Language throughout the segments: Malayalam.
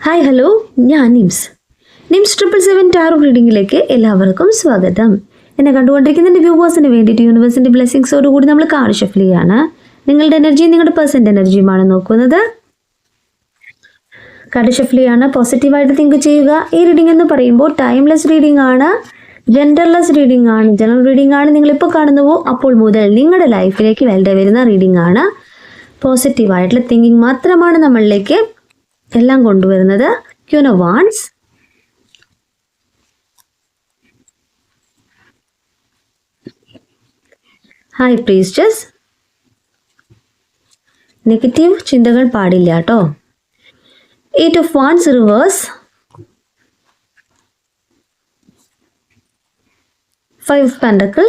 ഹായ് ഹലോ ഞാൻ Nims. Nims triple seven tarot റീഡിങ്ങിലേക്ക് എല്ലാവർക്കും സ്വാഗതം. എന്നെ കണ്ടുകൊണ്ടിരിക്കുന്ന എന്റെ വ്യൂവേഴ്സിന് വേണ്ടിയിട്ട് യൂണിവേഴ്സിന്റെ ബ്ലെസ്സിങ്സോട് കൂടി നമ്മൾ കാർഡ് ഷഫിൾ ചെയ്യാണ്. നിങ്ങളുടെ എനർജിയും നിങ്ങളുടെ പേഴ്സന്റെ എനർജിയുമാണ് നോക്കുന്നത്. കാർഡ് ഷഫിൾ ചെയ്യാണ്. പോസിറ്റീവായിട്ട് തിങ്ക് ചെയ്യുക. ഈ റീഡിംഗ് എന്ന് പറയുമ്പോൾ ടൈംലെസ് റീഡിംഗ് ആണ്. ജെൻഡർലെസ് റീഡിംഗ് ആണ്. ജനറൽ റീഡിംഗ് ആണ്. നിങ്ങളിപ്പോൾ കാണുന്നുവോ അപ്പോൾ മുതൽ നിങ്ങളുടെ ലൈഫിലേക്ക് വേണ്ട വരുന്ന റീഡിംഗ് ആണ് പോസിറ്റീവായിട്ടുള്ള തിങ്കിങ് മാത്രമാണ് നമ്മളിലേക്ക് എല്ലാം കൊണ്ടുവരുന്നത്. Queen of wands high priestess negative ചിന്തകൾ പാടില്ല കേട്ടോ eight of wands reverse five pentacle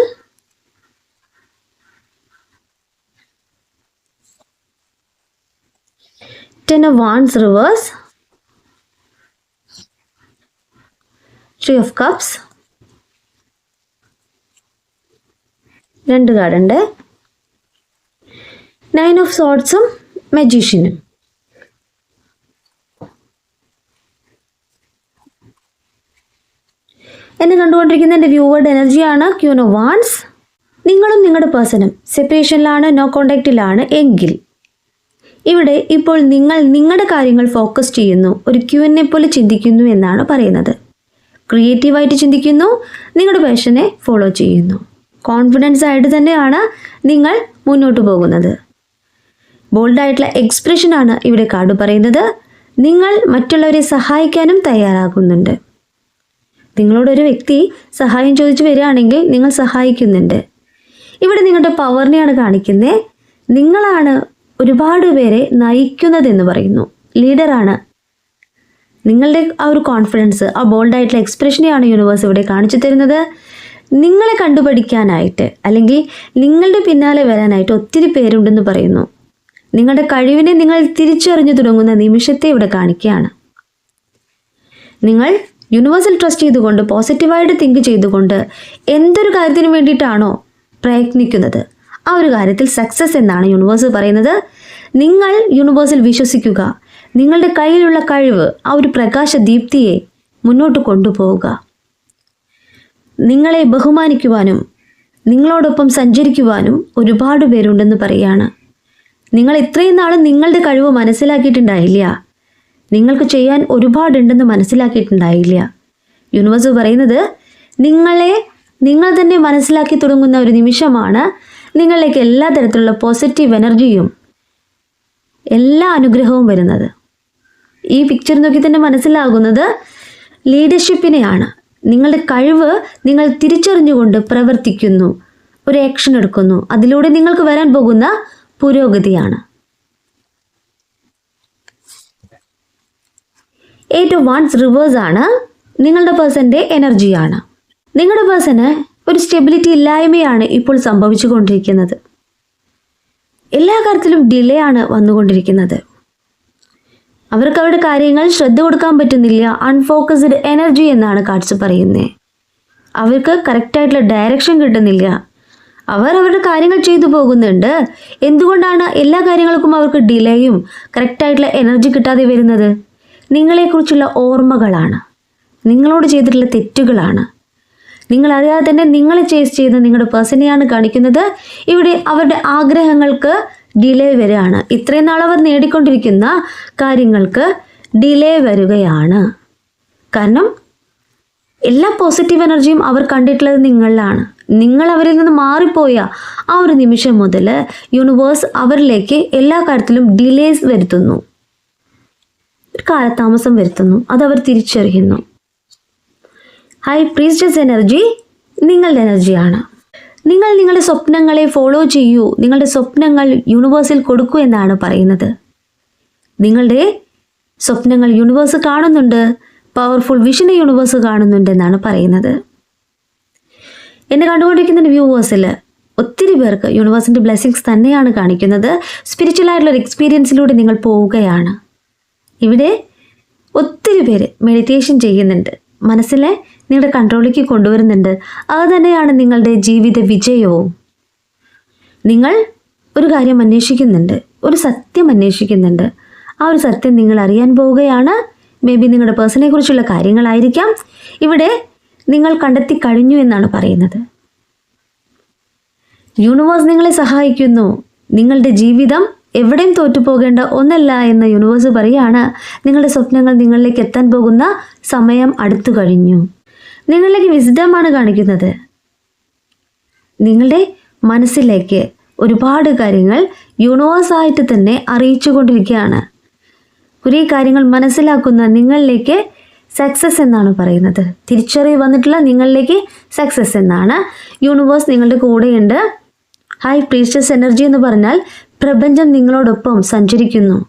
ten of wands reverse three of cups. രണ്ട് കാർഡുണ്ട് നയൻ ഓഫ് സോട്ട്സും മജീഷ്യനും എന്നെ കണ്ടുകൊണ്ടിരിക്കുന്ന എന്റെ വ്യൂവേർഡ് എനർജിയാണ് ക്യൂനോ വാൺസ് നിങ്ങളും നിങ്ങളുടെ പേഴ്സണും സെപ്പറേഷനിലാണ് നോ കോണ്ടാക്റ്റിലാണ് എങ്കിൽ. ഇവിടെ ഇപ്പോൾ നിങ്ങൾ നിങ്ങളുടെ കാര്യങ്ങൾ ഫോക്കസ് ചെയ്യുന്നു ഒരു ക്യു എന്നെ പോലെ ചിന്തിക്കുന്നു എന്നാണ് പറയുന്നത്. ക്രിയേറ്റീവായിട്ട് ചിന്തിക്കുന്നു നിങ്ങളുടെ പാഷനെ ഫോളോ ചെയ്യുന്നു. കോൺഫിഡൻസ് ആയിട്ട് തന്നെയാണ് നിങ്ങൾ മുന്നോട്ട് പോകുന്നത്. ബോൾഡായിട്ടുള്ള എക്സ്പ്രഷനാണ് ഇവിടെ കാർഡ് പറയുന്നത്. നിങ്ങൾ മറ്റുള്ളവരെ സഹായിക്കാനും തയ്യാറാകുന്നുണ്ട്. നിങ്ങളോടൊരു വ്യക്തി സഹായം ചോദിച്ചു വരികയാണെങ്കിൽ നിങ്ങൾ സഹായിക്കുന്നുണ്ട്. ഇവിടെ നിങ്ങളുടെ പവറിനെയാണ് കാണിക്കുന്നത്. നിങ്ങളാണ് ഒരുപാട് പേരെ നയിക്കുന്നതെന്ന് പറയുന്നു. ലീഡറാണ്. നിങ്ങളുടെ ആ ഒരു കോൺഫിഡൻസ് ആ ബോൾഡായിട്ടുള്ള എക്സ്പ്രഷനെയാണ് യൂണിവേഴ്സ് ഇവിടെ കാണിച്ചു തരുന്നത്. നിങ്ങളെ കണ്ടുപഠിക്കാനായിട്ട് അല്ലെങ്കിൽ നിങ്ങളുടെ പിന്നാലെ വരാനായിട്ട് ഒത്തിരി പേരുണ്ടെന്ന് പറയുന്നു. നിങ്ങളുടെ കഴിവിനെ നിങ്ങൾ തിരിച്ചറിഞ്ഞു തുടങ്ങുന്ന നിമിഷത്തെ ഇവിടെ കാണിക്കുകയാണ്. നിങ്ങൾ യൂണിവേഴ്സൽ ട്രസ്റ്റ് ചെയ്തുകൊണ്ട് പോസിറ്റീവായിട്ട് തിങ്ക് ചെയ്തുകൊണ്ട് എന്തൊരു കാര്യത്തിന് വേണ്ടിയിട്ടാണോ പ്രയത്നിക്കുന്നത്? ആ ഒരു കാര്യത്തിൽ സക്സസ് എന്നാണ് യൂണിവേഴ്സ് പറയുന്നത്. നിങ്ങൾ യൂണിവേഴ്സിൽ വിശ്വസിക്കുക. നിങ്ങളുടെ കയ്യിലുള്ള കഴിവ് ആ ഒരു പ്രകാശ ദീപ്തിയെ മുന്നോട്ട് കൊണ്ടുപോവുക. നിങ്ങളെ ബഹുമാനിക്കുവാനും നിങ്ങളോടൊപ്പം സഞ്ചരിക്കുവാനും ഒരുപാട് പേരുണ്ടെന്ന് പറയാണ് നിങ്ങൾ ഇത്രയും നാളും നിങ്ങളുടെ കഴിവ് മനസ്സിലാക്കിയിട്ടുണ്ടായില്ല. നിങ്ങൾക്ക് ചെയ്യാൻ ഒരുപാടുണ്ടെന്ന് മനസ്സിലാക്കിയിട്ടുണ്ടായില്ല. യൂണിവേഴ്സ് പറയുന്നത് നിങ്ങളെ നിങ്ങൾ തന്നെ മനസ്സിലാക്കി തുടങ്ങുന്ന ഒരു നിമിഷമാണ് നിങ്ങളിലേക്ക് എല്ലാ തരത്തിലുള്ള പോസിറ്റീവ് എനർജിയും എല്ലാ അനുഗ്രഹവും വരുന്നത്. ഈ പിക്ചർ നോക്കി തന്നെ മനസ്സിലാകുന്നത് ലീഡർഷിപ്പിനെയാണ് നിങ്ങളുടെ കഴിവ് നിങ്ങൾ തിരിച്ചറിഞ്ഞുകൊണ്ട് പ്രവർത്തിക്കുന്നു ഒരു ആക്ഷൻ എടുക്കുന്നു. അതിലൂടെ നിങ്ങൾക്ക് വരാൻ പോകുന്ന പുരോഗതിയാണ്. എയ്റ്റ് ഓഫ് വൺസ് റിവേഴ്സ് ആണ് നിങ്ങളുടെ പേഴ്സന്റെ എനർജിയാണ് നിങ്ങളുടെ പേഴ്സണ് ഒരു സ്റ്റെബിലിറ്റി ഇല്ലായ്മയാണ് ഇപ്പോൾ സംഭവിച്ചുകൊണ്ടിരിക്കുന്നത്. എല്ലാ കാര്യത്തിലും ഡിലേ ആണ് വന്നുകൊണ്ടിരിക്കുന്നത്. അവർക്ക് അവരുടെ കാര്യങ്ങൾ ശ്രദ്ധ കൊടുക്കാൻ പറ്റുന്നില്ല അൺഫോക്കസ്ഡ് എനർജി എന്നാണ് കാഴ്ച പറയുന്നത് അവർക്ക് കറക്റ്റായിട്ടുള്ള ഡയറക്ഷൻ കിട്ടുന്നില്ല. അവർ അവരുടെ കാര്യങ്ങൾ ചെയ്തു പോകുന്നുണ്ട്. എന്തുകൊണ്ടാണ് എല്ലാ കാര്യങ്ങൾക്കും അവർക്ക് ഡിലേയും കറക്റ്റായിട്ടുള്ള എനർജി കിട്ടാതെ വരുന്നത്? നിങ്ങളെക്കുറിച്ചുള്ള ഓർമ്മകളാണ്. നിങ്ങളോട് ചെയ്തിട്ടുള്ള തെറ്റുകളാണ്. നിങ്ങൾ അറിയാതെ തന്നെ നിങ്ങളെ ചേസ് ചെയ്യുന്ന നിങ്ങളുടെ പേഴ്സണെയാണ് കാണിക്കുന്നത്. ഇവിടെ അവരുടെ ആഗ്രഹങ്ങൾക്ക് ഡിലേ വരികയാണ്. ഇത്രയും നാൾ അവർ നേടിക്കൊണ്ടിരിക്കുന്ന കാര്യങ്ങൾക്ക് ഡിലേ വരികയാണ്. കാരണം എല്ലാ പോസിറ്റീവ് എനർജിയും അവർ കണ്ടിട്ടുള്ളത് നിങ്ങളിലാണ്. നിങ്ങൾ അവരിൽ നിന്ന് മാറിപ്പോയ ആ ഒരു നിമിഷം മുതൽ യൂണിവേഴ്സ് അവരിലേക്ക് എല്ലാ കാര്യത്തിലും ഡിലേസ് വരുത്തുന്നു. ഒരു കാലതാമസം വരുത്തുന്നു. അതവർ തിരിച്ചറിയുന്നു. ഹൈ പ്രീസ്റ്റസ് എനർജി നിങ്ങളുടെ എനർജിയാണ് നിങ്ങൾ നിങ്ങളുടെ സ്വപ്നങ്ങളെ ഫോളോ ചെയ്യൂ. നിങ്ങളുടെ സ്വപ്നങ്ങൾ യൂണിവേഴ്സിൽ കൊടുക്കൂ എന്നാണ് പറയുന്നത്. നിങ്ങളുടെ സ്വപ്നങ്ങൾ യൂണിവേഴ്സ് കാണുന്നുണ്ട്. പവർഫുൾ വിഷനെ യൂണിവേഴ്സ് കാണുന്നുണ്ട് എന്നാണ് പറയുന്നത്. എന്നെ കണ്ടുകൊണ്ടിരിക്കുന്ന വ്യൂവേഴ്സിൽ ഒത്തിരി പേർക്ക് യൂണിവേഴ്സിന്റെ ബ്ലെസ്സിങ്സ് തന്നെയാണ് കാണിക്കുന്നത്. സ്പിരിച്വൽ ആയിട്ടുള്ള ഒരു എക്സ്പീരിയൻസിലൂടെ നിങ്ങൾ പോവുകയാണ്. ഇവിടെ ഒത്തിരി പേര് മെഡിറ്റേഷൻ ചെയ്യുന്നുണ്ട്. മനസ്സിലെ നിങ്ങളുടെ കൺട്രോളിലേക്ക് കൊണ്ടുവരുന്നുണ്ട്. അത് തന്നെയാണ് നിങ്ങളുടെ ജീവിത വിജയവും. നിങ്ങൾ ഒരു കാര്യം അന്വേഷിക്കുന്നുണ്ട്. ഒരു സത്യം അന്വേഷിക്കുന്നുണ്ട്. ആ ഒരു സത്യം നിങ്ങൾ അറിയാൻ പോവുകയാണ്. മേ ബി നിങ്ങളുടെ പേഴ്സണെ കുറിച്ചുള്ള കാര്യങ്ങളായിരിക്കാം. ഇവിടെ നിങ്ങൾ കണ്ടെത്തി കഴിഞ്ഞു എന്നാണ് പറയുന്നത്. യൂണിവേഴ്സ് നിങ്ങളെ സഹായിക്കുന്നു. നിങ്ങളുടെ ജീവിതം എവിടെയും തോറ്റുപോകേണ്ട ഒന്നല്ല എന്ന് യൂണിവേഴ്സ് പറയുകയാണ്. നിങ്ങളുടെ സ്വപ്നങ്ങൾ നിങ്ങളിലേക്ക് എത്താൻ പോകുന്ന സമയം അടുത്തു കഴിഞ്ഞു. നിങ്ങളിലേക്ക് വിസ്ഡമാണ് കാണിക്കുന്നത്. നിങ്ങളുടെ മനസ്സിലേക്ക് ഒരുപാട് കാര്യങ്ങൾ യൂണിവേഴ്സായിട്ട് തന്നെ അറിയിച്ചു കൊണ്ടിരിക്കുകയാണ്. കുറേ കാര്യങ്ങൾ മനസ്സിലാക്കുന്ന നിങ്ങളിലേക്ക് സക്സസ് എന്നാണ് പറയുന്നത്. തിരിച്ചറിവ് വന്നിട്ടുള്ള നിങ്ങളിലേക്ക് സക്സസ് എന്നാണ്. യൂണിവേഴ്സ് നിങ്ങളുടെ കൂടെയുണ്ട്. ഹൈ പ്രീസ്റ്റസ് എനർജി എന്ന് പറഞ്ഞാൽ പ്രപഞ്ചം നിങ്ങളോടൊപ്പം സഞ്ചരിക്കുന്നു.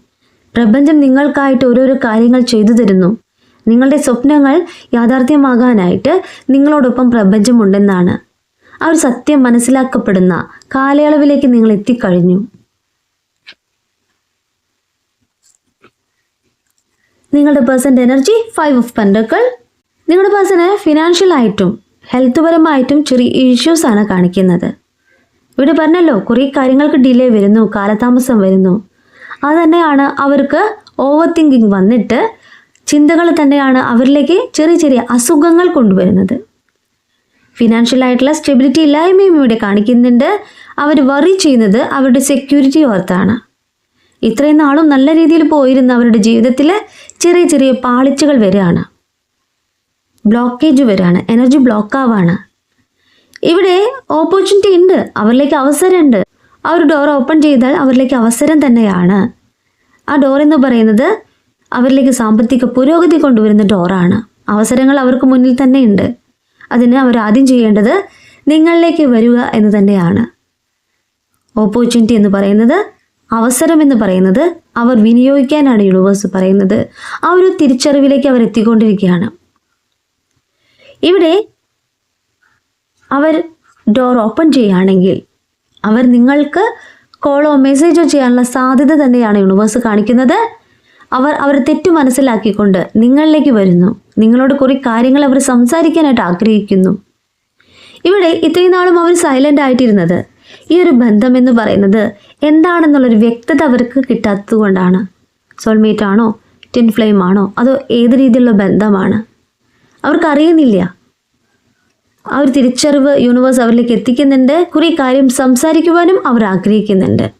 പ്രപഞ്ചം നിങ്ങൾക്കായിട്ട് ഓരോരോ കാര്യങ്ങൾ ചെയ്തു തരുന്നു. നിങ്ങളുടെ സ്വപ്നങ്ങൾ യാഥാർത്ഥ്യമാകാനായിട്ട് നിങ്ങളോടൊപ്പം പ്രപഞ്ചമുണ്ടെന്നാണ്. ആ ഒരു സത്യം മനസ്സിലാക്കപ്പെടുന്ന കാലയളവിലേക്ക് നിങ്ങൾ എത്തിക്കഴിഞ്ഞു. നിങ്ങളുടെ പേഴ്സന്റെ എനർജി ഫൈവ് ഓഫ് പെൻഡക്കൾ. നിങ്ങളുടെ പേഴ്സണ് ഫിനാൻഷ്യൽ ആയിട്ടും ഹെൽത്ത് പരമായിട്ടും ചെറിയ ഇഷ്യൂസ് ആണ് കാണിക്കുന്നത്. ഇവിടെ പറഞ്ഞല്ലോ കുറേ കാര്യങ്ങൾക്ക് ഡിലേ വരുന്നു കാലതാമസം വരുന്നു. അത് തന്നെയാണ് അവർക്ക് ഓവർ തിങ്കിങ് വന്നിട്ട് ചിന്തകൾ തന്നെയാണ് അവരിലേക്ക് ചെറിയ ചെറിയ അസുഖങ്ങൾ കൊണ്ടുവരുന്നത്. ഫിനാൻഷ്യൽ ആയിട്ടുള്ള സ്റ്റെബിലിറ്റി ഇല്ലായ്മയും ഇവിടെ കാണിക്കുന്നുണ്ട്. അവർ വറി ചെയ്യുന്നത് അവരുടെ സെക്യൂരിറ്റി ഓർത്താണ്. ഇത്രയും നാളും നല്ല രീതിയിൽ പോയിരുന്ന അവരുടെ ജീവിതത്തിൽ ചെറിയ ചെറിയ പാളിച്ചകൾ വരികയാണ്. ബ്ലോക്കേജ് വരികയാണ്. എനർജി ബ്ലോക്ക് ആവാണ്. ഇവിടെ ഓപ്പർച്യൂണിറ്റി ഉണ്ട്. അവരിലേക്ക് അവസരമുണ്ട്. ആ ഒരു ഡോർ ഓപ്പൺ ചെയ്താൽ അവരിലേക്ക് അവസരം തന്നെയാണ്. ആ ഡോർ എന്ന് പറയുന്നത് അവരിലേക്ക് സാമ്പത്തിക പുരോഗതി കൊണ്ടുവരുന്ന ഡോറാണ്. അവസരങ്ങൾ അവർക്ക് മുന്നിൽ തന്നെ ഉണ്ട് അതിന് അവർ ആദ്യം ചെയ്യേണ്ടത് നിങ്ങളിലേക്ക് വരിക എന്ന് തന്നെയാണ്. ഓപ്പർച്യൂണിറ്റി എന്ന് പറയുന്നത് അവസരം എന്ന് പറയുന്നത് അവർ വിനിയോഗിക്കാനാണ് യൂണിവേഴ്സ് പറയുന്നത്. ആ ഒരു തിരിച്ചറിവിലേക്ക് അവർ എത്തിക്കൊണ്ടിരിക്കുകയാണ്. ഇവിടെ അവർ ഡോർ ഓപ്പൺ ചെയ്യുകയാണെങ്കിൽ അവർ നിങ്ങൾക്ക് കോളോ മെസ്സേജോ ചെയ്യാനുള്ള സാധ്യത തന്നെയാണ് യൂണിവേഴ്സ് കാണിക്കുന്നത്. അവർ അവർ തെറ്റു മനസ്സിലാക്കിക്കൊണ്ട് നിങ്ങളിലേക്ക് വരുന്നു. നിങ്ങളോട് കുറേ കാര്യങ്ങൾ അവർ സംസാരിക്കാനായിട്ട് ആഗ്രഹിക്കുന്നു. ഇവിടെ ഇത്രയും നാളും അവർ സൈലന്റ് ആയിട്ടിരുന്നത്. ഈ ഒരു ബന്ധം എന്ന് പറയുന്നത് എന്താണെന്നുള്ളൊരു വ്യക്തത അവർക്ക് കിട്ടാത്തത് കൊണ്ടാണ് സോൾമേറ്റ് ആണോ? ടിൻ ഫ്ലെയിം ആണോ? അതോ ഏത് രീതിയിലുള്ള ബന്ധമാണ്? അവർക്കറിയുന്നില്ല. ആ ഒരു തിരിച്ചറിവ് യൂണിവേഴ്സ് അവരിലേക്ക് എത്തിക്കുന്നുണ്ട്. കുറേ കാര്യം സംസാരിക്കുവാനും അവർ ആഗ്രഹിക്കുന്നുണ്ട്.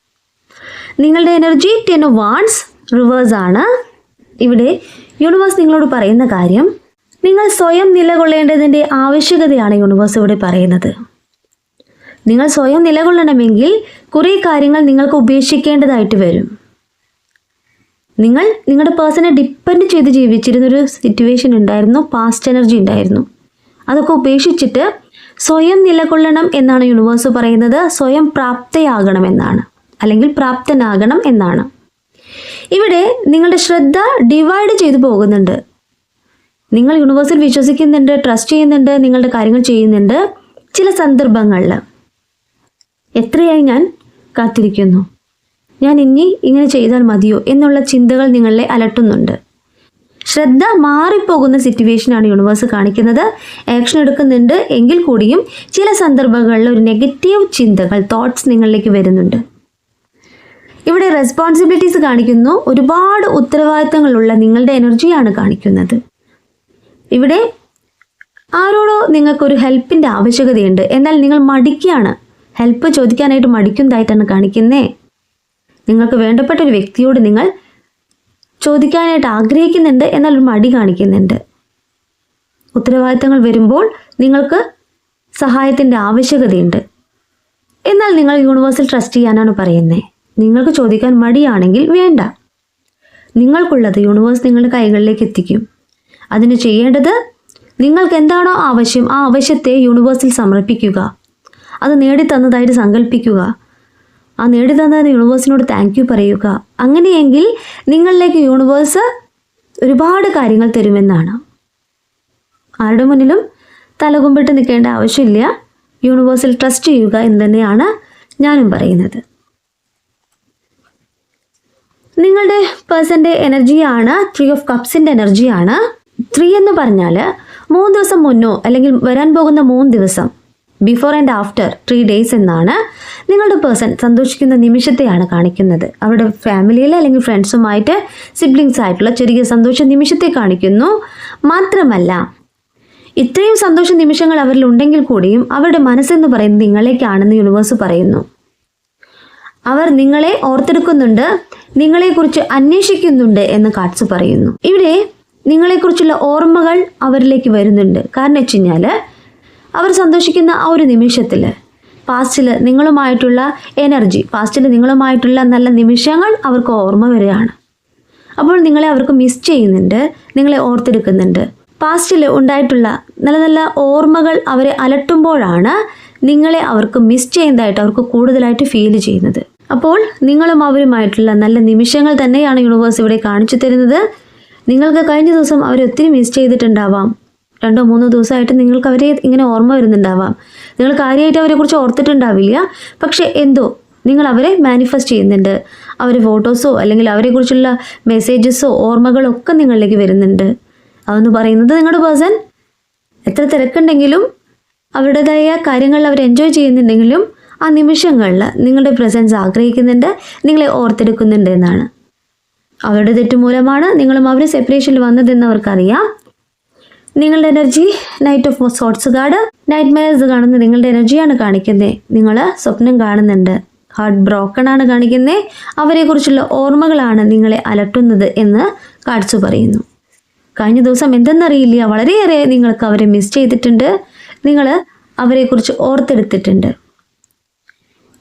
നിങ്ങളുടെ എനർജി ടെൻ വാൺസ് റിവേഴ്സ് ആണ്. ഇവിടെ യൂണിവേഴ്സ് നിങ്ങളോട് പറയുന്ന കാര്യം നിങ്ങൾ സ്വയം നിലകൊള്ളേണ്ടതിന്റെ ആവശ്യകതയാണ് യൂണിവേഴ്സ് ഇവിടെ പറയുന്നത്. നിങ്ങൾ സ്വയം നിലകൊള്ളണമെങ്കിൽ കുറേ കാര്യങ്ങൾ നിങ്ങൾക്ക് ഉപേക്ഷിക്കേണ്ടതായിട്ട് വരും. നിങ്ങൾ നിങ്ങളുടെ പേഴ്സണെ ഡിപ്പെൻഡ് ചെയ്ത് ജീവിച്ചിരുന്നൊരു സിറ്റുവേഷൻ ഉണ്ടായിരുന്നു പാസ്റ്റ് എനർജി ഉണ്ടായിരുന്നു. അതൊക്കെ ഉപേക്ഷിച്ചിട്ട് സ്വയം നിലകൊള്ളണം എന്നാണ് യൂണിവേഴ്സ് പറയുന്നത് സ്വയം പ്രാപ്തയാകണം എന്നാണ്. അല്ലെങ്കിൽ പ്രാപ്തനാകണം എന്നാണ്. ഇവിടെ നിങ്ങളുടെ ശ്രദ്ധ ഡിവൈഡ് ചെയ്തു പോകുന്നുണ്ട്. നിങ്ങൾ യൂണിവേഴ്സിൽ വിശ്വസിക്കുന്നുണ്ട് ട്രസ്റ്റ് ചെയ്യുന്നുണ്ട് നിങ്ങളുടെ കാര്യങ്ങൾ ചെയ്യുന്നുണ്ട് ചില സന്ദർഭങ്ങളിൽ. എത്രയായി ഞാൻ കാത്തിരിക്കുന്നു? ഞാൻ ഇനി ഇങ്ങനെ ചെയ്താൽ മതിയോ എന്നുള്ള ചിന്തകൾ നിങ്ങളെ അലട്ടുന്നുണ്ട്. ശ്രദ്ധ മാറിപ്പോകുന്ന സിറ്റുവേഷനാണ് യൂണിവേഴ്സ് കാണിക്കുന്നത്. ആക്ഷൻ എടുക്കുന്നുണ്ട് എങ്കിൽ കൂടിയും ചില സന്ദർഭങ്ങളിൽ ഒരു നെഗറ്റീവ് ചിന്തകൾ തോട്ട്സ് നിങ്ങളിലേക്ക് വരുന്നുണ്ട്. ഇവിടെ റെസ്പോൺസിബിലിറ്റീസ് കാണിക്കുന്നു. ഒരുപാട് ഉത്തരവാദിത്തങ്ങളുള്ള നിങ്ങളുടെ എനർജിയാണ് കാണിക്കുന്നത്. ഇവിടെ ആരോടോ നിങ്ങൾക്കൊരു ഹെൽപ്പിന്റെ ആവശ്യകതയുണ്ട്. എന്നാൽ നിങ്ങൾ മടിക്കുകയാണ്. ഹെൽപ്പ് ചോദിക്കാനായിട്ട് മടിക്കുന്നതായിട്ടാണ് കാണിക്കുന്നേ. നിങ്ങൾക്ക് വേണ്ടപ്പെട്ട ഒരു വ്യക്തിയോട് നിങ്ങൾ ചോദിക്കാനായിട്ട് ആഗ്രഹിക്കുന്നുണ്ട്. എന്നാൽ ഒരു മടി കാണിക്കുന്നുണ്ട്. ഉത്തരവാദിത്തങ്ങൾ വരുമ്പോൾ നിങ്ങൾക്ക് സഹായത്തിന്റെ ആവശ്യകതയുണ്ട്. എന്നാൽ നിങ്ങൾ യൂണിവേഴ്സൽ ട്രസ്റ്റ് ചെയ്യാനാണ് പറയുന്നത് നിങ്ങൾക്ക് ചോദിക്കാൻ മടിയാണെങ്കിൽ വേണ്ട. നിങ്ങൾക്കുള്ളത് യൂണിവേഴ്സ് നിങ്ങളുടെ കൈകളിലേക്ക് എത്തിക്കും. അതിന് ചെയ്യേണ്ടത് നിങ്ങൾക്ക് എന്താണോ ആവശ്യം ആ ആവശ്യത്തെ യൂണിവേഴ്സിൽ സമർപ്പിക്കുക. അത് നേടിത്തന്നതായിട്ട് സങ്കല്പിക്കുക ആ നേടിത്തന്നതിന് യൂണിവേഴ്സിനോട് താങ്ക് യു പറയുക. അങ്ങനെയെങ്കിൽ നിങ്ങളിലേക്ക് യൂണിവേഴ്സ് ഒരുപാട് കാര്യങ്ങൾ തരുമെന്നാണ്. ആരുടെ മുന്നിലും തലകുമ്പിട്ട് നിൽക്കേണ്ട ആവശ്യമില്ല. യൂണിവേഴ്സിൽ ട്രസ്റ്റ് ചെയ്യുക എന്ന് തന്നെയാണ് ഞാനും പറയുന്നത്. നിങ്ങളുടെ പേഴ്സന്റെ എനർജിയാണ് ത്രീ ഓഫ് കപ്സിന്റെ എനർജിയാണ് ത്രീ എന്ന് പറഞ്ഞാൽ മൂന്ന് ദിവസം മുന്നോ അല്ലെങ്കിൽ വരാൻ പോകുന്ന മൂന്ന് ദിവസം before and after three days എന്നാണ് നിങ്ങളുടെ പേഴ്സൺ സന്തോഷിക്കുന്ന നിമിഷത്തെയാണ് കാണിക്കുന്നത്. അവരുടെ ഫാമിലിയിൽ അല്ലെങ്കിൽ ഫ്രണ്ട്സുമായിട്ട് സിബ്ലിങ്സ് ആയിട്ടുള്ള ചെറിയ സന്തോഷ നിമിഷത്തെ കാണിക്കുന്നു. മാത്രമല്ല ഇത്രയും സന്തോഷ നിമിഷങ്ങൾ അവരിൽ ഉണ്ടെങ്കിൽ കൂടിയും അവരുടെ മനസ്സെന്ന് പറയുന്നത് നിങ്ങളേക്കാണെന്ന് യൂണിവേഴ്സ് പറയുന്നു. അവർ നിങ്ങളെ ഓർത്തെടുക്കുന്നുണ്ട് നിങ്ങളെക്കുറിച്ച് അന്വേഷിക്കുന്നുണ്ട് എന്ന് കാട്സ് പറയുന്നു. ഇവിടെ നിങ്ങളെക്കുറിച്ചുള്ള ഓർമ്മകൾ അവരിലേക്ക് വരുന്നുണ്ട്. കാരണം വെച്ച് കഴിഞ്ഞാൽ അവർ സന്തോഷിക്കുന്ന ആ ഒരു നിമിഷത്തിൽ പാസ്റ്റിൽ നിങ്ങളുമായിട്ടുള്ള എനർജി പാസ്റ്റിൽ നിങ്ങളുമായിട്ടുള്ള നല്ല നിമിഷങ്ങൾ അവർക്ക് ഓർമ്മ വരികയാണ്. അപ്പോൾ നിങ്ങളെ അവർക്ക് മിസ് ചെയ്യുന്നുണ്ട് നിങ്ങളെ ഓർത്തെടുക്കുന്നുണ്ട്. പാസ്റ്റിൽ ഉണ്ടായിട്ടുള്ള നല്ല നല്ല ഓർമ്മകൾ അവരെ അലട്ടുമ്പോഴാണ് നിങ്ങളെ അവർക്ക് മിസ് ചെയ്യുന്നതായിട്ട് അവർക്ക് കൂടുതലായിട്ട് ഫീൽ ചെയ്യുന്നത്. അപ്പോൾ നിങ്ങളും അവരുമായിട്ടുള്ള നല്ല നിമിഷങ്ങൾ തന്നെയാണ് യൂണിവേഴ്സ് ഇവിടെ കാണിച്ചു തരുന്നത്. നിങ്ങൾക്ക് കഴിഞ്ഞ ദിവസം അവരെ ഒത്തിരി മിസ് ചെയ്തിട്ടുണ്ടാവാം. രണ്ടോ മൂന്നോ ദിവസമായിട്ട് നിങ്ങൾക്ക് അവരെ ഇങ്ങനെ ഓർമ്മ വരുന്നുണ്ടാവാം. നിങ്ങൾ കാര്യമായിട്ട് അവരെക്കുറിച്ച് ഓർത്തിട്ടുണ്ടാവില്ല. പക്ഷേ എന്തോ നിങ്ങൾ അവരെ മാനിഫെസ്റ്റ് ചെയ്യുന്നുണ്ട്. അവരെ ഫോട്ടോസോ അല്ലെങ്കിൽ അവരെക്കുറിച്ചുള്ള മെസ്സേജസോ ഓർമ്മകളൊക്കെ നിങ്ങളിലേക്ക് വരുന്നുണ്ട്. അതെന്ന് പറയുന്നത് നിങ്ങളുടെ പേഴ്സൺ എത്ര തിരക്കുണ്ടെങ്കിലും അവരുടേതായ കാര്യങ്ങൾ അവർ എൻജോയ് ചെയ്യുന്നുണ്ടെങ്കിലും ആ നിമിഷങ്ങളിൽ നിങ്ങളുടെ പ്രസൻസ് ആഗ്രഹിക്കുന്നുണ്ട് നിങ്ങളെ ഓർത്തെടുക്കുന്നുണ്ട് എന്നാണ്. അവരുടെ തെറ്റ് മൂലമാണ് നിങ്ങളും അവർ സെപ്പറേഷനിൽ വന്നതെന്ന് അവർക്കറിയാം. നിങ്ങളുടെ energy knight of swords card nightmares കാണുന്ന നിങ്ങളുടെ എനർജിയാണ് കാണിക്കുന്നത് നിങ്ങൾ സ്വപ്നം കാണുന്നുണ്ട് ഹാർട്ട് ബ്രോക്കൺ ആണ് കാണിക്കുന്നത് അവരെക്കുറിച്ചുള്ള ഓർമ്മകളാണ് നിങ്ങളെ അലട്ടുന്നത് എന്ന് കാഴ്ച പറയുന്നു. കഴിഞ്ഞ ദിവസം എന്തെന്നറിയില്ല വളരെയേറെ നിങ്ങൾക്ക് അവരെ മിസ് ചെയ്തിട്ടുണ്ട്. നിങ്ങൾ അവരെക്കുറിച്ച് ഓർത്തെടുത്തിട്ടുണ്ട്.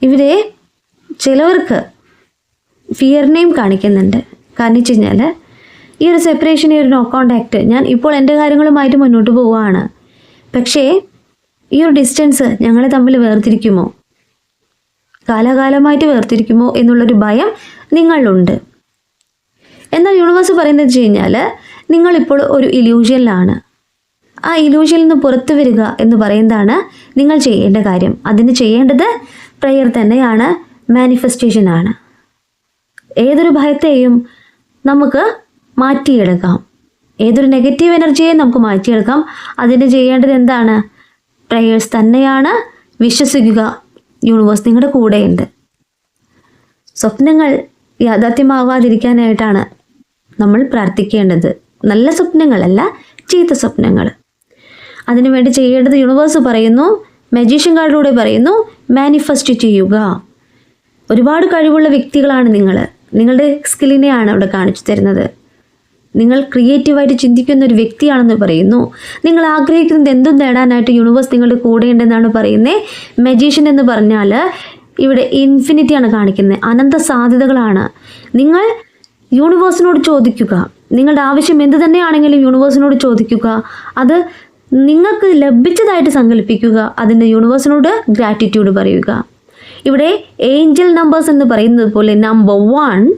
ഇവരെ ചിലവർക്ക് ഫിയറിനെയും കാണിക്കുന്നുണ്ട്. കാരണം വെച്ച് കഴിഞ്ഞാൽ ഈ ഒരു സെപ്പറേഷൻ ഈ ഒരു നോ കോണ്ടാക്ട് ഞാൻ ഇപ്പോൾ എന്റെ കാര്യങ്ങളുമായിട്ട് മുന്നോട്ട് പോവുകയാണ്. പക്ഷേ ഈ ഒരു ഡിസ്റ്റൻസ് ഞങ്ങളെ തമ്മിൽ വേർതിരിക്കുമോ? കാലാകാലമായിട്ട് വേർതിരിക്കുമോ എന്നുള്ളൊരു ഭയം നിങ്ങളിലുണ്ട്. എന്നാൽ യൂണിവേഴ്സ് പറയുന്നത് വെച്ച് കഴിഞ്ഞാൽ നിങ്ങളിപ്പോൾ ഒരു ഇല്യൂഷനിലാണ് ആ ഇലൂഷനിൽ നിന്ന് പുറത്തു വരിക എന്ന് പറയുന്നതാണ് നിങ്ങൾ ചെയ്യേണ്ട കാര്യം. അതിന് ചെയ്യേണ്ടത് പ്രയർ തന്നെയാണ് മാനിഫെസ്റ്റേഷൻ ആണ്. ഏതൊരു ഭയത്തെയും നമുക്ക് മാറ്റിയെടുക്കാം. ഏതൊരു നെഗറ്റീവ് എനർജിയെയും നമുക്ക് മാറ്റിയെടുക്കാം. അതിന് ചെയ്യേണ്ടത് എന്താണ്? പ്രയേഴ്സ് തന്നെയാണ് വിശ്വസിക്കുക. യൂണിവേഴ്സ് നിങ്ങളുടെ കൂടെയുണ്ട്. സ്വപ്നങ്ങൾ യാഥാർത്ഥ്യമാവാതിരിക്കാനായിട്ടാണ് നമ്മൾ പ്രാർത്ഥിക്കേണ്ടത്. നല്ല സ്വപ്നങ്ങളല്ല ചീത്ത സ്വപ്നങ്ങൾ. അതിനുവേണ്ടി ചെയ്യേണ്ടത് യൂണിവേഴ്സ് പറയുന്നു മജീഷ്യൻ കാർഡിലൂടെ പറയുന്നു മാനിഫെസ്റ്റ് ചെയ്യുക. ഒരുപാട് കഴിവുള്ള വ്യക്തികളാണ് നിങ്ങൾ. നിങ്ങളുടെ സ്കില്ലിനെയാണ് അവിടെ കാണിച്ചു തരുന്നത്. നിങ്ങൾ ക്രിയേറ്റീവായിട്ട് ചിന്തിക്കുന്ന ഒരു വ്യക്തിയാണെന്ന് പറയുന്നു. നിങ്ങൾ ആഗ്രഹിക്കുന്നത് എന്തും നേടാനായിട്ട് യൂണിവേഴ്സ് നിങ്ങളുടെ കൂടെ ഉണ്ടെന്നാണ് പറയുന്നത് മജീഷ്യൻ എന്ന് പറഞ്ഞാൽ ഇവിടെ ഇൻഫിനിറ്റിയാണ് കാണിക്കുന്നത്. അനന്ത സാധ്യതകളാണ്. നിങ്ങൾ യൂണിവേഴ്സിനോട് ചോദിക്കുക. നിങ്ങളുടെ ആവശ്യം എന്ത് തന്നെയാണെങ്കിലും യൂണിവേഴ്സിനോട് ചോദിക്കുക. അത് നിങ്ങൾക്ക് ലഭിച്ചതായിട്ട് സങ്കല്പിക്കുക. അതിന്റെ യൂണിവേഴ്സിനോട് ഗ്രാറ്റിറ്റ്യൂഡ് പറയുക. ഇവിടെ ഏഞ്ചൽ നമ്പേഴ്സ് എന്ന് പറയുന്നത് പോലെ നമ്പർ വൺ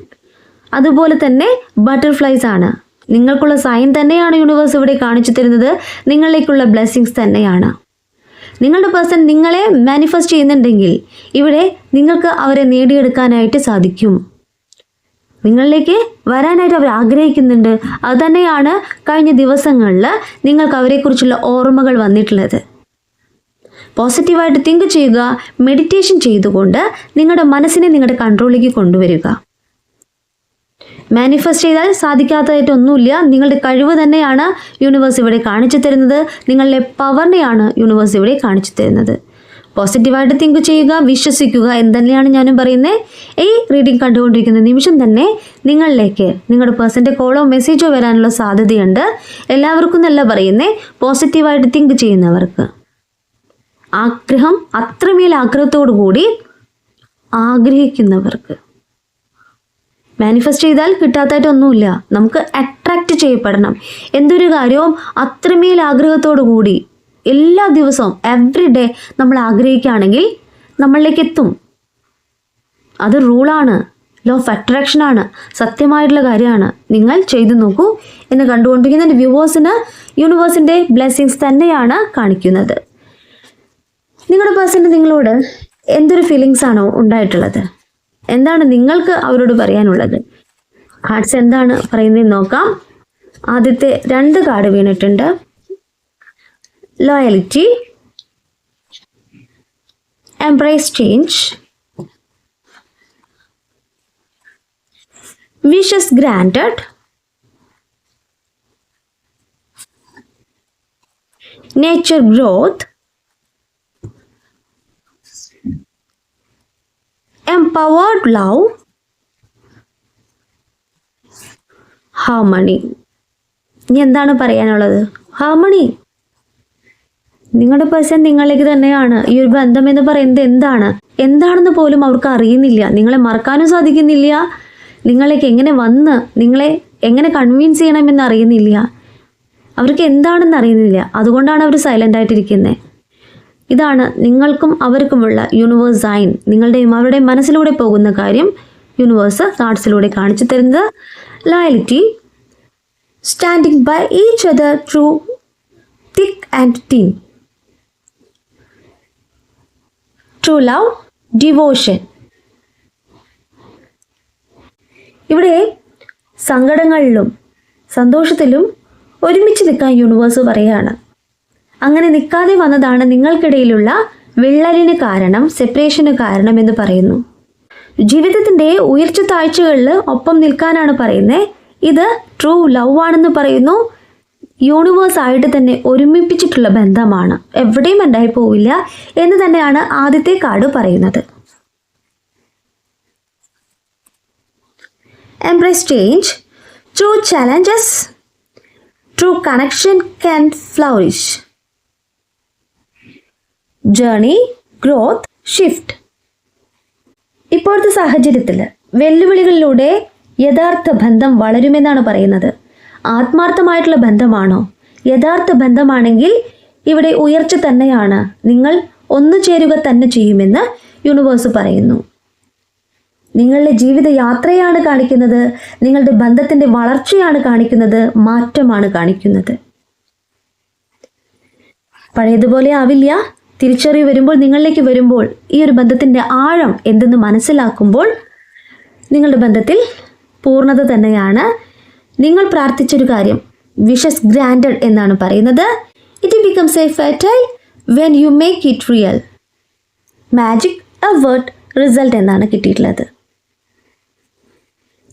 അതുപോലെ തന്നെ ബട്ടർഫ്ലൈസ് ആണ്. നിങ്ങൾക്കുള്ള സൈൻ തന്നെയാണ് യൂണിവേഴ്സ് ഇവിടെ കാണിച്ചു തരുന്നത്. നിങ്ങളിലേക്കുള്ള ബ്ലെസ്സിങ്സ് തന്നെയാണ്. നിങ്ങളുടെ പേഴ്സൺ നിങ്ങളെ മാനിഫെസ്റ്റ് ചെയ്യുന്നുണ്ടെങ്കിൽ ഇവിടെ നിങ്ങൾക്ക് അവരെ നേടിയെടുക്കാനായിട്ട് സാധിക്കും. നിങ്ങളിലേക്ക് വരാനായിട്ട് അവർ ആഗ്രഹിക്കുന്നുണ്ട്. അതുതന്നെയാണ് കഴിഞ്ഞ ദിവസങ്ങളിൽ നിങ്ങൾക്ക് അവരെക്കുറിച്ചുള്ള ഓർമ്മകൾ വന്നിട്ടുള്ളത്. പോസിറ്റീവായിട്ട് തിങ്ക് ചെയ്യുക മെഡിറ്റേഷൻ ചെയ്തുകൊണ്ട് നിങ്ങളുടെ മനസ്സിനെ നിങ്ങളുടെ കൺട്രോളിലേക്ക് കൊണ്ടുവരിക. മാനിഫെസ്റ്റ് ചെയ്താൽ സാധിക്കാത്തതായിട്ട് ഒന്നുമില്ല. നിങ്ങളുടെ കഴിവ് തന്നെയാണ് യൂണിവേഴ്സ് ഇവിടെ കാണിച്ചു തരുന്നത്. നിങ്ങളുടെ പവറിനെയാണ് യൂണിവേഴ്സ് ഇവിടെ കാണിച്ചു തരുന്നത്. പോസിറ്റീവായിട്ട് തിങ്ക് ചെയ്യുക വിശ്വസിക്കുക എന്ന് തന്നെയാണ് ഞാനും പറയുന്നത് ഈ റീഡിംഗ് കണ്ടുകൊണ്ടിരിക്കുന്ന നിമിഷം തന്നെ നിങ്ങളിലേക്ക് നിങ്ങളുടെ പേഴ്സന്റെ കോളോ മെസ്സേജോ വരാനുള്ള സാധ്യതയുണ്ട്. എല്ലാവർക്കും എന്നല്ല പറയുന്നത് പോസിറ്റീവായിട്ട് തിങ്ക് ചെയ്യുന്നവർക്ക്. ആഗ്രഹം അത്രമേൽ ആഗ്രഹത്തോടു കൂടി ആഗ്രഹിക്കുന്നവർക്ക്. മാനിഫെസ്റ്റ് ചെയ്താൽ കിട്ടാത്തായിട്ടൊന്നുമില്ല നമുക്ക് അട്രാക്റ്റ് ചെയ്യപ്പെടണം. എന്തൊരു കാര്യവും അത്രമേൽ ആഗ്രഹത്തോടു കൂടി എല്ലാ ദിവസവും എവറി ഡേ നമ്മൾ ആഗ്രഹിക്കുകയാണെങ്കിൽ നമ്മളിലേക്ക് എത്തും. അത് റൂളാണ് ലോ ഓഫ് അട്രാക്ഷനാണ് സത്യമായിട്ടുള്ള കാര്യമാണ്. നിങ്ങൾ ചെയ്തു നോക്കൂ എന്ന് കണ്ടുകൊണ്ടിരിക്കുന്ന വ്യൂവേഴ്സിന് യൂണിവേഴ്സിന്റെ ബ്ലെസ്സിങ്സ് തന്നെയാണ് കാണിക്കുന്നത്. നിങ്ങളുടെ പേഴ്സണ് നിങ്ങളോട് എന്തൊരു ഫീലിങ്സ് ആണോ ഉണ്ടായിട്ടുള്ളത്? എന്താണ് നിങ്ങൾക്ക് അവരോട് പറയാനുള്ളത്? കാർഡ്സ് എന്താണ് പറയുന്നത് നോക്കാം. ആദ്യത്തെ രണ്ട് കാർഡ് വീണിട്ടുണ്ട്. Loyalty embrace change, wishes granted, nature growth, empowered love, harmony. ഇനി എന്താണ് പറയാനുള്ളത് ഹാർമണി നിങ്ങളുടെ പേഴ്സൺ നിങ്ങളിലേക്ക് തന്നെയാണ് ഈ ഒരു ബന്ധം എന്ന് പറയുന്നത് എന്താണ്? എന്താണെന്ന് പോലും അവർക്ക് അറിയുന്നില്ല. നിങ്ങളെ മറക്കാനും സാധിക്കുന്നില്ല. നിങ്ങളിലേക്ക് എങ്ങനെ വന്ന് നിങ്ങളെ എങ്ങനെ കൺവിൻസ് ചെയ്യണമെന്ന് അറിയുന്നില്ല. അവർക്ക് എന്താണെന്ന് അറിയുന്നില്ല. അതുകൊണ്ടാണ് അവർ സൈലന്റ് ആയിട്ടിരിക്കുന്നത് ഇതാണ് നിങ്ങൾക്കും അവർക്കുമുള്ള യൂണിവേഴ്സ് സൈൻ നിങ്ങളുടെയും അവരുടെയും മനസ്സിലൂടെ പോകുന്ന കാര്യം യൂണിവേഴ്സ് കാർഡ്സിലൂടെ കാണിച്ചു തരുന്നത് loyalty standing by each other through thick and thin true love devotion ഇവിടെ സങ്കടങ്ങളിലും സന്തോഷത്തിലും ഒരുമിച്ച് നിൽക്കാൻ യൂണിവേഴ്സ് പറയുകയാണ്. അങ്ങനെ നിൽക്കാതെ വന്നതാണ് നിങ്ങൾക്കിടയിലുള്ള വിള്ളലിന് കാരണം സെപ്പറേഷന് കാരണം എന്ന് പറയുന്നു. ജീവിതത്തിന്റെ ഉയർച്ച താഴ്ചകളിൽ ഒപ്പം നിൽക്കാനാണ് പറയുന്നത്. ഇത് ട്രൂ ലവ് ആണെന്ന് പറയുന്നു. യൂണിവേഴ്സ് ആയിട്ട് തന്നെ ഒരുമിപ്പിച്ചിട്ടുള്ള ബന്ധമാണ്. എവിടെയും ഉണ്ടായി പോവില്ല എന്ന് തന്നെയാണ് ആദ്യത്തെ കാർഡ് പറയുന്നത്. Empress change through challenges true connection can flourish journey growth shift ഇപ്പോഴത്തെ സാഹചര്യത്തിൽ വെല്ലുവിളികളിലൂടെ യഥാർത്ഥ ബന്ധം വളരുമെന്നാണ് പറയുന്നത്. ആത്മാർത്ഥമായിട്ടുള്ള ബന്ധമാണോ? യഥാർത്ഥ ബന്ധമാണെങ്കിൽ ഇവിടെ ഉയർച്ച തന്നെയാണ്. നിങ്ങൾ ഒന്നു ചേരുക തന്നെ ചെയ്യുമെന്ന് യൂണിവേഴ്സ് പറയുന്നു. നിങ്ങളുടെ ജീവിത യാത്രയാണ് കാണിക്കുന്നത്. നിങ്ങളുടെ ബന്ധത്തിന്റെ വളർച്ചയാണ് കാണിക്കുന്നത്. മാറ്റമാണ് കാണിക്കുന്നത്. പഴയതുപോലെ ആവില്ല. തിരിച്ചറിവ് വരുമ്പോൾ നിങ്ങളിലേക്ക് വരുമ്പോൾ ഈ ഒരു ബന്ധത്തിന്റെ ആഴം എന്തെന്ന് മനസ്സിലാക്കുമ്പോൾ നിങ്ങളുടെ ബന്ധത്തിൽ പൂർണത തന്നെയാണ്. നിങ്ങൾ പ്രാർത്ഥിച്ചൊരു കാര്യം. വിഷസ് ഗ്രാൻഡഡ് എന്നാണ് പറയുന്നത്. It becomes a fertile when you make it real magic a word result എന്നാണ് കിട്ടിയിട്ടുള്ളത്.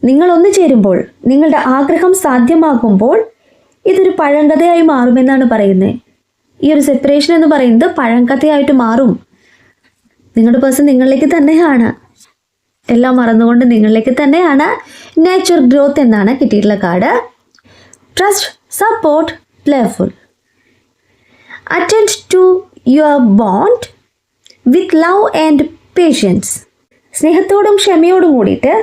നിങ്ങൾ ഒന്നു ചേരുമ്പോൾ നിങ്ങളുടെ ആഗ്രഹം സാധ്യമാകുമ്പോൾ ഇതൊരു പഴങ്കഥയായി മാറുമെന്നാണ് പറയുന്നത്. ഈ ഒരു സെപ്പറേഷൻ എന്ന് പറയുന്നത് പഴങ്കഥയായിട്ട് മാറും. നിങ്ങളുടെ പേഴ്സൺ നിങ്ങളിലേക്ക് തന്നെയാണ്. എല്ലാം മറന്നുകൊണ്ട് നിങ്ങളിലേക്ക് തന്നെയാണ് നേച്ചർ ഗ്രോത്ത് എന്നാണ് കിട്ടിയിട്ടുള്ള card trust support playful attend to your bond with love and patience സ്നേഹത്തോടും ക്ഷമയോടും കൂടിയിട്ട്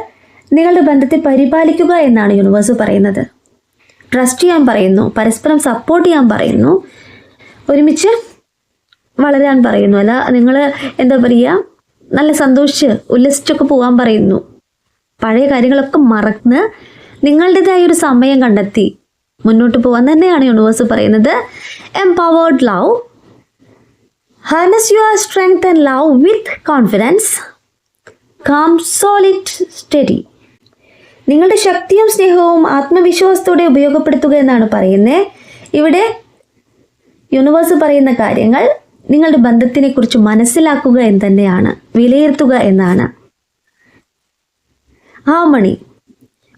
നിങ്ങളുടെ ബന്ധത്തെ പരിപാലിക്കുക എന്നാണ് യൂണിവേഴ്സ് പറയുന്നത്. ട്രസ്റ്റ് ചെയ്യാൻ പറയുന്നു പരസ്പരം സപ്പോർട്ട് ചെയ്യാൻ പറയുന്നു. ഒരുമിച്ച് വളരാൻ പറയുന്നു. അല്ല നിങ്ങൾ എന്താ പറയുക നല്ല സന്തോഷിച്ച് ഉല്ലസിച്ചൊക്കെ പോകാൻ പറയുന്നു. പഴയ കാര്യങ്ങളൊക്കെ മറന്ന് നിങ്ങളുടേതായ ഒരു സമയം കണ്ടെത്തി. മുന്നോട്ട് പോകാൻ തന്നെയാണ് യൂണിവേഴ്സ് പറയുന്നത്. Empowered love harness your strength and love with confidence calm solid steady നിങ്ങളുടെ ശക്തിയും സ്നേഹവും ആത്മവിശ്വാസത്തോടെ ഉപയോഗപ്പെടുത്തുക എന്നാണ് പറയുന്നത്. ഇവിടെ യൂണിവേഴ്സ് പറയുന്ന കാര്യങ്ങൾ നിങ്ങളുടെ ബന്ധത്തിനെ കുറിച്ച് മനസ്സിലാക്കുക എന്ന് തന്നെയാണ് വിലയിരുത്തുക എന്നാണ്. Harmony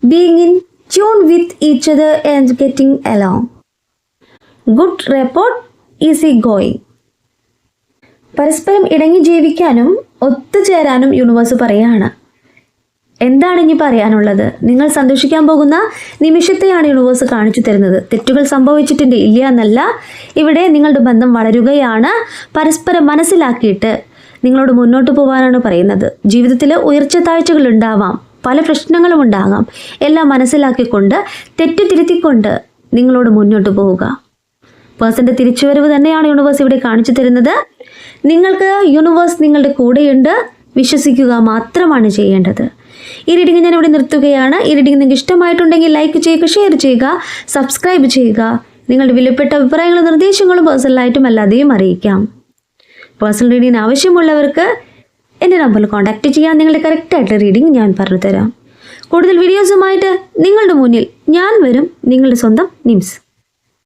being in tune with each other and getting along good rapport easy going പരസ്പരം ഇടങ്ങി ജീവിക്കാനും ഒത്തുചേരാനും യൂണിവേഴ്സ് പറയുകയാണ് എന്താണ് ഇനി പറയാനുള്ളത്? നിങ്ങൾ സന്തോഷിക്കാൻ പോകുന്ന നിമിഷത്തെയാണ് യൂണിവേഴ്സ് കാണിച്ചു തരുന്നത്. തെറ്റുകൾ സംഭവിച്ചിട്ടുണ്ട് ഇല്ല എന്നല്ല. ഇവിടെ നിങ്ങളുടെ ബന്ധം വളരുകയാണ്. പരസ്പരം മനസ്സിലാക്കിയിട്ട് നിങ്ങളോട് മുന്നോട്ട് പോകാനാണ് പറയുന്നത്. ജീവിതത്തിൽ ഉയർച്ച താഴ്ചകൾ ഉണ്ടാവാം. പല പ്രശ്നങ്ങളും ഉണ്ടാകാം. എല്ലാം മനസ്സിലാക്കിക്കൊണ്ട് തെറ്റ് തിരുത്തിക്കൊണ്ട് നിങ്ങളോട് മുന്നോട്ട് പോവുക. പേഴ്സന്റെ തിരിച്ചുവരവ് തന്നെയാണ് യൂണിവേഴ്സ് ഇവിടെ കാണിച്ചു തരുന്നത്. നിങ്ങൾക്ക് യൂണിവേഴ്സ് നിങ്ങളുടെ കൂടെയുണ്ട്. വിശ്വസിക്കുക മാത്രമാണ് ചെയ്യേണ്ടത്. ഈ റീഡിംഗ് ഞാൻ ഇവിടെ നിർത്തുകയാണ്. ഈ റീഡിംഗ് നിങ്ങൾക്ക് ഇഷ്ടമായിട്ടുണ്ടെങ്കിൽ ലൈക്ക് ചെയ്യുക ഷെയർ ചെയ്യുക സബ്സ്ക്രൈബ് ചെയ്യുക. നിങ്ങളുടെ വിലപ്പെട്ട അഭിപ്രായങ്ങളും നിർദ്ദേശങ്ങളും പേഴ്സണലായിട്ടും അല്ലാതെയും അറിയിക്കാം. പേഴ്സണൽ റീഡിങ്ങിന് ആവശ്യമുള്ളവർക്ക് എന്റെ നമ്പറിൽ കോൺടാക്റ്റ് ചെയ്യാൻ നിങ്ങളുടെ കറക്റ്റായിട്ടുള്ള റീഡിംഗ് ഞാൻ പറഞ്ഞു തരാം കൂടുതൽ വീഡിയോസുമായിട്ട് നിങ്ങളുടെ മുന്നിൽ ഞാൻ വരും. നിങ്ങളുടെ സ്വന്തം നിംസ്.